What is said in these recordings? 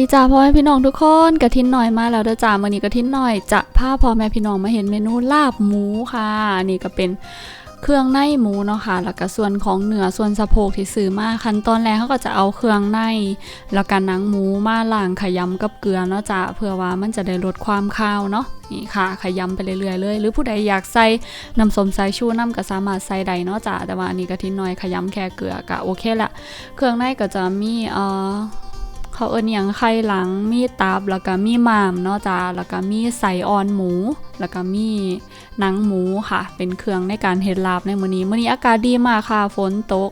ดีจ้าพ่อแม่พี่น้องทุกคนกระทินหน่อยมาแล้วเด้อจ้ามื่อนี้กระทินหน่อยจะพาพ่อแม่พี่น้องมาเห็นเมนูลาบหมูค่ะอันนี่ก็เป็นเครื่องในหมูเนาะค่ะ แล้วก็ส่วนของเนื้อส่วนสะโพกที่ซื้อมาขั้นตอนแรกเขาก็จะเอาเครื่องใน แล้วก็หนังหมูมาล้างขยำกับเกลือเนาะจ้าเพื่อว่ามันจะได้ลดความคาวเนาะนี่ค่ะขยำไปเรื่อยๆเลย หรือผู้ใดอยากใส่น้ำส้มสายชูน้ำก็สามารถใส่ได้เนาะจ้าแต่ว่าอันนี้กระทินหน่อยขยำแค่เกลือก็โอเคละเครื่องในก็จะมีเอ่อ เขาเอิ้นหยังไข่หลัง มีตับ แล้วก็มีหมามเนาะจ้าแล้วก็มีใสออนหมู แล้วก็มีหนังหมูค่ะ เป็นเครื่องในการเฮ็ดลาบในมื้อนี้มื้อนี้อากาศดีมากค่ะฝนตก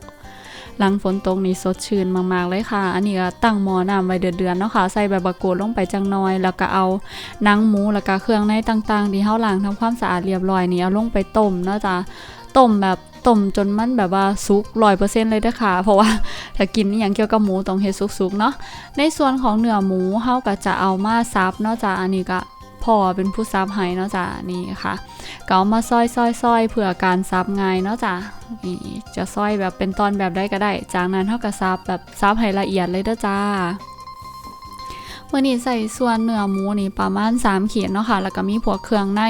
หลังฝนตกนี่สดชื่นมากๆเลยค่ะ อันนี้ก็ตั้งหม้อน้ำไว้เดือดๆเนาะค่ะ ใส่ใบบักกูดลงไปจังน้อย แล้วก็เอาหนังหมูแล้วก็เครื่องในต่างๆ ที่เฮาล้างทำความสะอาดเรียบร้อยนี่เอาลงไปต้มเนาะจ้าต้มแบบ ต้มจนมันแบบว่าสุก100%เลยเด้อค่ะเพราะว่าถ้ากินอหยังเกี่ยวกับหมูต้องเฮ็ดสุกๆเนาะในส่วนของเนื้อหมูเฮาก็จะเอามาซับเนาะจ้ะอันนี้ก็พ่อเป็นผู้ซับให้เนาะจ้ะนี่ค่ะก็เอามาซอยซอยซอยเพื่อการซับง่ายเนาะจ้ะนี่จะซอยแบบเป็นตอนแบบได้ก็ได้ จากนั้นเฮาก็ซับแบบซับให้ละเอียดเลยเด้อจ้า มื่อนี้ใส่ส่วนเนื้อหมูนี่ประมาณ3ขีดเนาะค่ะ แล้วก็มีพวเครื่องใน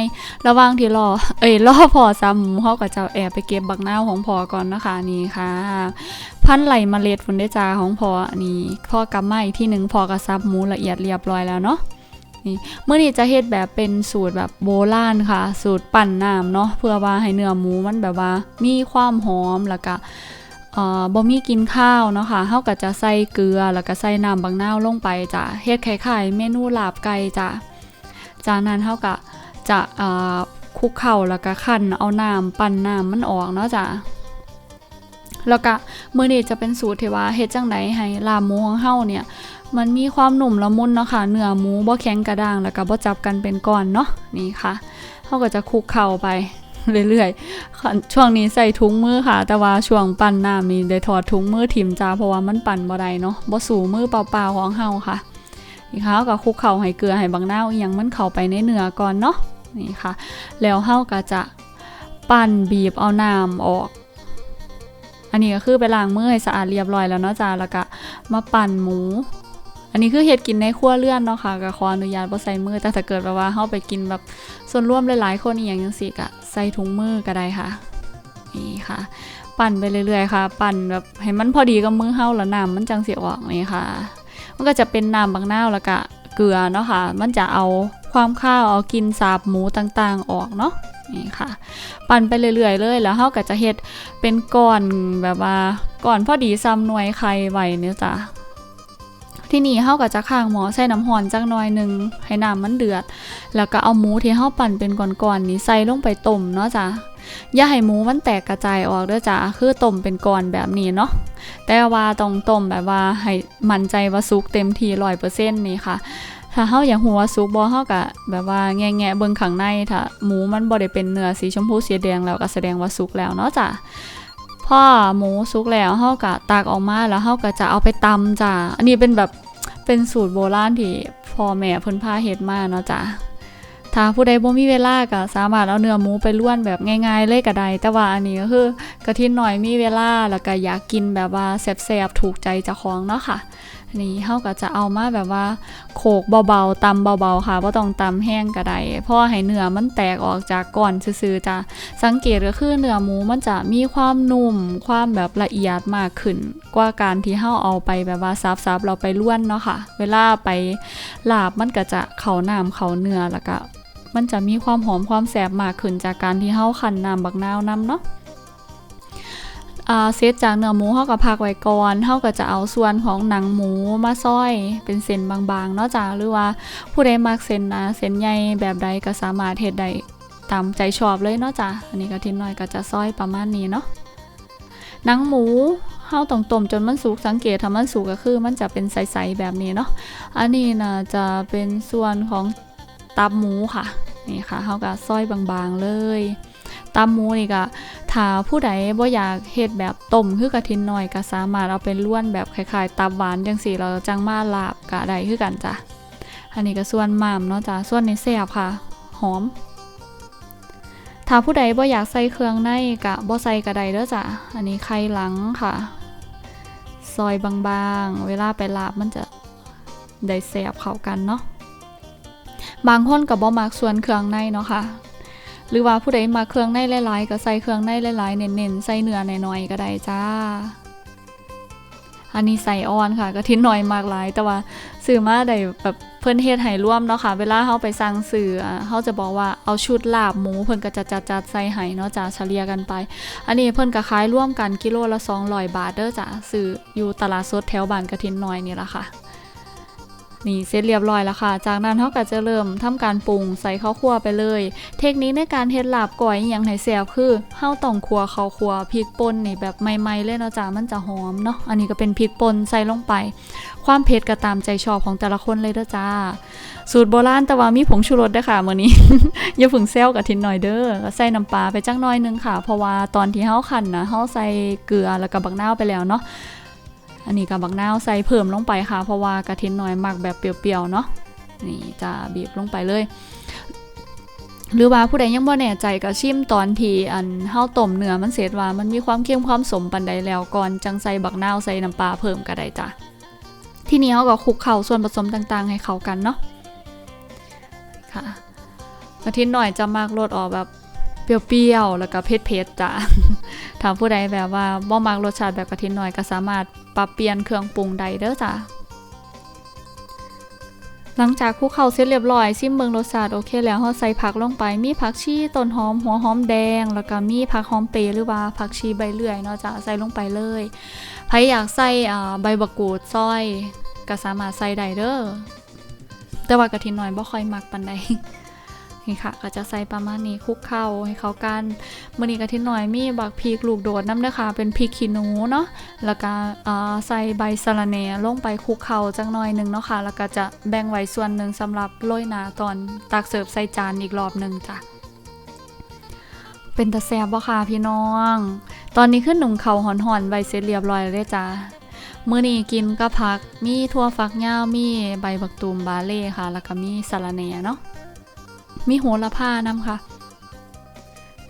ระหว่างที่รอ เอ้ยรอพอซับหมูเฮาก็จะแอบไปเก็บบักนาของพอก่อนนะคะนี่ค่ะ พันไหลเมล็ดฝุ่นได้จาของพออันนี้พ่อกำไม้ที่หนึ่งพอกระซับหมูละเอียดเรียบร้อยแล้วเนาะนี่เมื่อนี้จะเฮ็ดแบบเป็นสูตรแบบโบราณค่ะ สูตรปั่นน้ำเนาะเพื่อว่าให้เนื้อหมูมันแบบว่ามีความหอมแล้วก็ บ่มีกินข้าวเนาะค่ะเฮาก็จะใส่เกลือแล้วก็ใส่น้ำบางนาวลงไปจ้ะเฮ็ดคล้ายๆเมนูลาบไก่จ้ะจากนั้นเฮาก็จะคลุกเข้าแล้วก็คั่นเอาน้ำปั่นน้ำมันออกเนาะจ้ะแล้วก็มื้อนี้จะเป็นสูตรที่ว่าเฮ็ดจังไดให้ลาบหมูของเฮาเนี่ย มันมีความหนุ่มละมุนเนาะค่ะเนื้อหมูบ่แข็งกระด้างแล้วก็บ่จับกันเป็นก้อนเนาะนี่ค่ะเฮาก็จะคลุกเข้าไป เรื่อยๆช่วงนี้ใส่ถุงมือค่ะ แต่ว่าช่วงปั่นน้ำนี่ได้ถอดถุงมือถิ่มจ้าเพราะว่ามันปั่นบ่ได้เนาะบ่สู่มือเปล่าๆของเฮาค่ะนี่ค่ะก็คลุกเข้าให้เกลือให้บางนาอีหยังมันเข้าไปในเนื้อก่อนเนาะนี่ค่ะ แล้วเฮาก็จะปั่นบีบเอาน้ำออก อันนี้ก็คือไปล้างมือให้สะอาดเรียบร้อยแล้วเนาะจ้าแล้วก็มาปั่นหมู นนี้คือเฮ็ดกินในครัวเรือนเนาะค่ะก็ขออนุญาตบ่ใส่มือ แต่ถ้าเกิดแบบว่าเฮาไปกินแบบส่วนร่วมหลายๆ คนอีหยังจังซี่ก็ใส่ถุงมือก็ได้ค่ะ นี่ค่ะ ปั่นไปเรื่อยๆค่ะ ปั่นแบบให้มันพอดีกับมือเฮาแล้วน้ำมันจังสิออกนี่ค่ะ มันก็จะเป็นน้ำบางนาวแล้วก็เกลือเนาะค่ะ มันจะเอาความข้าวเอากินสาบหมูต่างๆออกเนาะนี่ค่ะ ปั่นไปเรื่อยๆ เลยแล้วเฮาก็จะเฮ็ดเป็นก้อนแบบว่าก้อนพอดีซ้ำหน่วยไข่ไว้เนี่ยจ้ะ ที่นี่เฮาก็จะข้างหมอใส่น้ำร้อนจักหน่อยหนึงให้น้ำมันเดือด แล้วก็เอาหมูที่เฮาปั่นเป็นก้อนๆนี้ใส่ลงไปต้มเนาะจ้ะอย่าให้หมูมันแตกกระจายออกเด้อจ้ะคือต้มเป็นก้อนแบบนี้เนาะแต่ว่าต้องต้มแบบว่าให้มั่นใจว่าสุกเต็มที่100%นี่ค่ะถ้าเฮาอยากหัวาสุกบ่เฮาก็แบบว่าแงะๆเบิ่งข้างในถ้าหมูมันบ่ได้เป็นเนื้อสีชมพูสีแดงแล้วก็แสดงว่าสุกแล้วเนาะจ้ะ พอหมูสุกแล้วเฮาก็ตากออกมาแล้วเฮาก็จะเอาไปตำจ้ะอันนี้เป็นแบบเป็นสูตรโบราณที่พ่อแม่เพิ่นพาเฮ็ดมาเนาะจ้ะ ถ้าผู้ใดบ่มีเวลาก็สามารถเอาเนื้อหมูไปล้วนแบบง่ายๆเลยก็ได้แต่ว่าอันนี้ก็คือกะทิหน่อยมีเวลาแล้วก็อยากกินแบบว่าแซ่บๆถูกใจเจ้าของเนาะค่ะนนี้เฮาก็จะเอามาแบบว่าโขกเบาๆตำเบาๆค่ะบ่ต้องตำแห้งก็ได้เพราะให้เนื้อมันแตกออกจากก้อนซื่อๆจ้ะสังเกตก็คือเนื้อหมูมันจะมีความนุ่ม ความแบบละเอียดมากขึ้น กว่าการที่เฮาเอาไปแบบว่าซับๆเราไปล้วนเนาะค่ะ เวลาไปลาบมันก็จะเข้าน้ำเข้าเนื้อแล้วก็ มันจะมีความหอมความแสบมากขึ้นจากการที่เฮาคันน้ำบักนาวนำเนาะเซตจากเนื้อหมูเฮาก็พักไว้ก่อนเฮาก็จะเอาส่วนของหนังหมูมาซอย เป็นเส้นบางๆ เนาะจ้ะหรือว่าผู้ใดมักเส้นนาเส้นใหญ่แบบใดก็สามารถเฮ็ดได้ตามใจชอบเลยเนาะจ้ะอันนี้ก็ทิ้งน้อยก็จะซอยประมาณนี้เนาะหนังหมูเฮาต้องต้มจนมันสุกสังเกตถ้ามันสุกก็คือ มันจะเป็นใสๆแบบนี้เนาะอันนี้นะจะเป็นส่วนของ ตับหมูค่ะนี่ค่ะเฮาก็ซอยบางๆเลยตับหมูนี่ก็ถ้าผู้ใดบ่อยากเฮ็ดแบบต้มคือกระทินหน่อยก็สามารถเอาไปล้วนแบบคล้ายๆตับหวานจังซี่เราจังมาลาบก็ได้คือกันจ้ะอันนี้ก็ส่วนหม่ามเนาะจ้ะส่วนนี้แซ่บค่ะ หอมถ้าผู้ใดบ่อยากใส่เครื่องในก็บ่ใส่ก็ไดเด้อจ้ะอันนี้ไข่หลังค่ะ ซอยบางๆ เวลาไปลาบมันจะได้แซ่บเข้ากันเนาะ บางคนก็บ่มักส่วนเครื่องในเนาะค่ะหรือว่าผู้ใดมาเครื่องในหลายๆก็ใส่เครื่องในหลายๆเน้นๆใส่เนื้อหน่อยๆก็ได้จ้า อันนี้ใส่อ่อนค่ะก็ทิ้นหน่อยมากหลาย แต่ว่าซื้อมาได้แบบเพิ่นเฮ็ดให้ร่วมเนาะค่ะ เวลาเฮาไปสั่งซื้อเฮาจะบอกว่าเอาชุดลาบหมูเพิ่นก็จะจัดๆใส่ให้เนาะจ้าเฉลี่ยกันไป อันนี้เพิ่นก็ขายร่วมกันกิโลละ200บาทเด้อจ้าซื้ออยู่ตลาดสดแถวบ้านกระทินน้อยนี่ล่ะค่ะ นี่เสร็จเรียบร้อยแล้วค่ะ จากนั้นเขาก็จะเริ่มทำการปรุงใส่ข้าวคั่วไปเลย เทคนิคในการเฮ็ดลาบก่อยอย่างให้แซ่บคือเฮาต้องคั่วข้าวคั่วพริกป่นนี่แบบใหม่ๆเลยเนาะจ้ามันจะหอมเนาะอันนี้ก็เป็นพริกป่นใส่ลงไป ความเผ็ดก็ตามใจชอบของแต่ละคนเลยเด้อจ้า สูตรโบราณแต่ว่ามีผงชูรสด้วยค่ะมื้อนี้อย่าเพึ่งแซวกับทินหน่อยเด้อก็ใส่น้ำปลาไปจักหน่อยนึงค่ะ เพราะว่าตอนที่เฮาคั่นนะเฮาใส่เกลือแล้วก็บักนาวไปแล้วเนาะ อันนี้กับบักนาวใส่เพิ่มลงไปค่ะ เพราะว่ากระเทียมน้อยมักแบบเปรี้ยวๆเนาะนี่จะบีบลงไปเลย หรือว่าผู้ใดยังบ่แน่ใจก็ชิมตอนที่อันเฮาต้มเนื้อมันเสร็จว่ามันมีความเค็มความสมปันใดแล้วก่อนจังใส่บักนาวใส่น้ำปลาเพิ่มก็ได้จ้ะทีนี้เฮาก็คลุกเข้าส่วนผสมต่างๆ ให้เข้ากันเนาะค่ะกระเทียมน้อยจะมากรสออกแบบเปรี้ยวๆแล้วก็เผ็ดๆจ้ะ ถ้าผู้ใดแบบว่าบ่มักรสชาติแบบกระเทียมน้อยก็สามารถปรับเปลี่ยนเครื่องปรุงได้เด้อจ้ะหลังจากคลุกเข้าเสร็จเรียบร้อยซิมเบิงรสชาติโอเคแล้วเฮาใส่ผักลงไปมีผักชีต้นหอมหัวหอมแดง แล้วก็มีผักหอมเปรย์หรือว่าผักชีใบเลื่อยเนาะจ้ะใส่ลงไปเลยใครอยากใส่อ่าใบบักกูดซอยก็สามารถใส่ได้เด้อแต่ว่ากระทียมน้อยบ่ค่อยมักปานใด นี่ค่ะ ก็จะใส่ประมาณนี้คุกเข้าให้เขากันมื้อนี้กะทิหน่อยมีบักพริกลูกโดดน้ำเด้อค่ะ เป็นพริกขี้หนูเนาะแล้วก็ใส่ใบสะระแหน่ลงไปคุกเข้าจังหน่อยหนึงเนาะค่ะ แล้วก็จะแบ่งไว้ส่วนหนึ่งสำหรับโรยหน้าตอนตักเสิร์ฟใส่จานอีกรอบหนึ่งจ้ะเป็นตะแซบบ่ค่ะพี่น้อง ตอนนี้ขึ้นหนุ่มเขาหอนๆใบเสร็จเรียบร้อยแล้วจ้ะมื้อนี้กินก็พัก มีทั่วฟักยาวมีใบบักตูมบาเล่ค่ะ แล้วก็มีสะระแหน่เนาะ มีโหระพานำค่ะ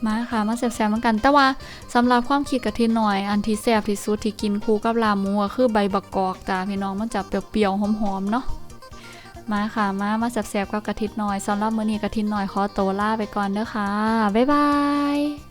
มาค่ะมาแซ่บๆเหมือนกัน แต่ว่าสำหรับความคิดกะทิหน่อย อันที่แซ่บที่สุดที่กินคู่กับลาหมูก็คือใบบักกอกจ้าพี่น้องมันจะเปรี้ยวๆหอมๆเนาะมาค่ะมามาแซ่บๆกับกะทิหน่อยสำหรับมื้อนี้กะทิหน่อยขอตัวลาไปก่อนเด้อค่ะบ๊ายบาย